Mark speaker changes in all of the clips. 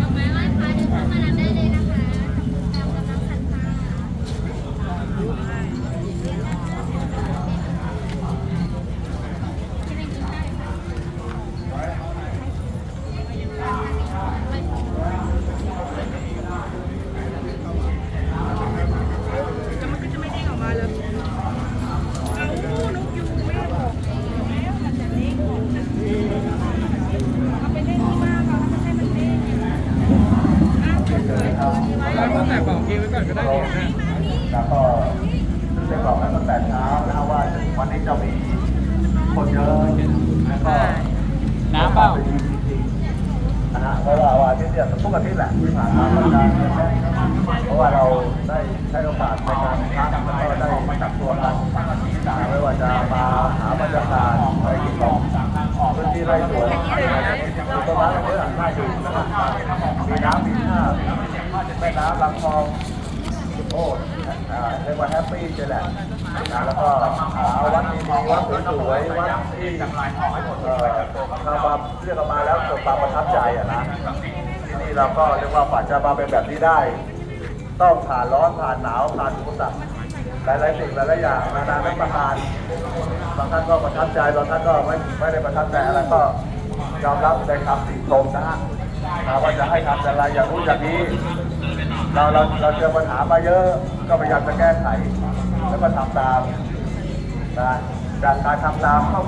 Speaker 1: ดอกไม้ไหว้พระเดินเข้ามารับได้เลยนะคะตามกำลังศรัทธาที่เป็นกินได้ค่ะ
Speaker 2: จะมันก็จะไม่เด้งออกมาเลยเอานกยูงแม่บอกแล้วมันจะเด้งออกนะเอาไปเล่นที่บ้านเราแล้วมันให้มันเด้งอ้าวสวยๆตัวนี้ไว้
Speaker 3: แต่บอกเองไว้ก่อนก็ได้เนี่ยนะ
Speaker 4: แล้วก็ได้บอกกันตั้งแต่เช้านะครับว่าวันนี้จะมีคนเยอะแล้วก็
Speaker 3: น้ำเปล่า
Speaker 4: จริงนะฮะเพราะว่าวันทิตย์เนี่ยทุกอาทิตย์แหละที่ผ่านมาเราจะเพราะว่าเราได้ใช้โอกาสในการพักแล้วก็ได้จับตัวกันไม่ว่าจะมาหาบรรยากาศไปกินของพื้นที่ไร่สวนดูต้นไม้เยอะน่าดูนะครับ มีน้ำมีท่าแม่น้ำลำคลองโอ้อ่าเรียกว่าแฮปปี้เลยแหละแล้วก็หาวัดดีๆวัดสวยๆวัดที่เอ่อถ้ามาเรียกออกมาแล้วเกิดความประทับใจอะนะที่นี่เราก็เรียกว่าฝันจะมาเป็นแบบนี้ได้ ต้องผ่านร้อนผ่านหนาวผ่านอุปสรรคหลายๆสิ่งหลายๆอย่างนานาประการบางท่านก็ประทับใจบางท่านก็ไม่ไม่ได้ประทับใจอะไรก็ยอมรับในคำติชมนะฮะนะ ว่าจะให้ทำอะไรอย่างนู้นอย่างนี้ เราเราเราเจอปัญหามาเยอะ ก็พยายามจะแก้ไข แล้วก็ทำตามนะจากการทำตามก็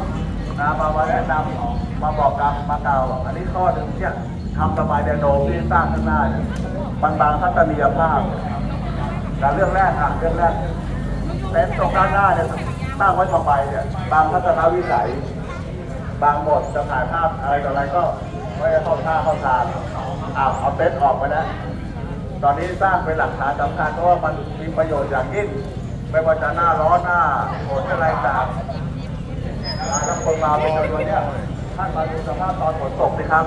Speaker 4: นะมามาแนะนำมาบอกกับมากล่าวอันนี้ข้อหนึ่งเนี่ยทำระบายแดนโดมที่สร้างข้างหน้าเนี่ยมันบางทัศนียภาพแต่เรื่องแรกอะเรื่องแรกเต็นท์ตรงด้านหน้าเนี่ยตั้งไว้ทำไมเนี่ยบางทัศนวิสัย บางบทจะถ่ายภาพอะไรต่ออะไรก็ ไม่ได้เข้าท่าเข้าทางอ้าวเอาเต็นท์ออกไปนะ ตอนนี้สร้างเป็นหลักฐานสำคัญเพราะว่ามันมีประโยชน์อย่างยิ่งไม่ว่าจะหน้าร้อนหน้าฝนอะไรต่างอ่าแล้วคนมาเป็นจำนวนเนี้ยท่านมาดูสภาพตอนฝนตกสิครับ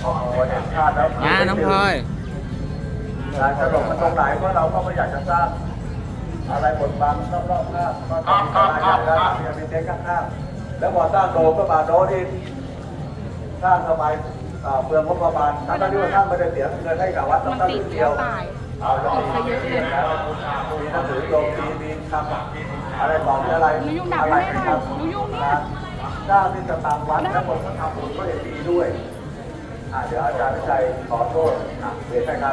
Speaker 4: โอ้โหเห็นชาติแล้ว
Speaker 3: อ่าน้องพลอย
Speaker 4: งานสลบมันตรงไหนเพราะเราก็ไม่อยากจะสร้างอะไรบดบังรอบๆข้างก็ต้องมีอะไรอย่างนั้นมีมีเต็นท์ข้างๆแล้วพอสร้างโดมก็มาโดมที่ สร้างทำไมอ่าเปลืองงบประมาณทั้งที่ว่าท่านไม่ได้เสียเงินให้กับวัดตั้งแต่เดียวเอาแล้วมีมีหนังสือโยมมีมีคำอะไรบอกอะไรอะไรนะครับนะสร้างที่จะตามวัดแล้วคนก็ทำบุญก็จะดีด้วยอาจจะอาจารย์วิชัยขอโทษอะเรียนนะ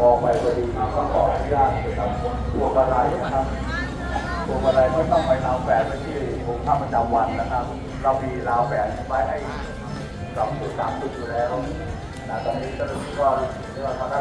Speaker 4: มองไปพอดีก็ขออนุญาตนะครับตัวมาลัยนะครับตัวมาลัยไม่ต้องไปราวแฝนไปที่องค์พระประจำวันนะครับ เรามีราวแฝนไว้ให้สองจุดสามจุดอยู่แล้วนะตอนนี้ก็รู้ว่าเรียกว่า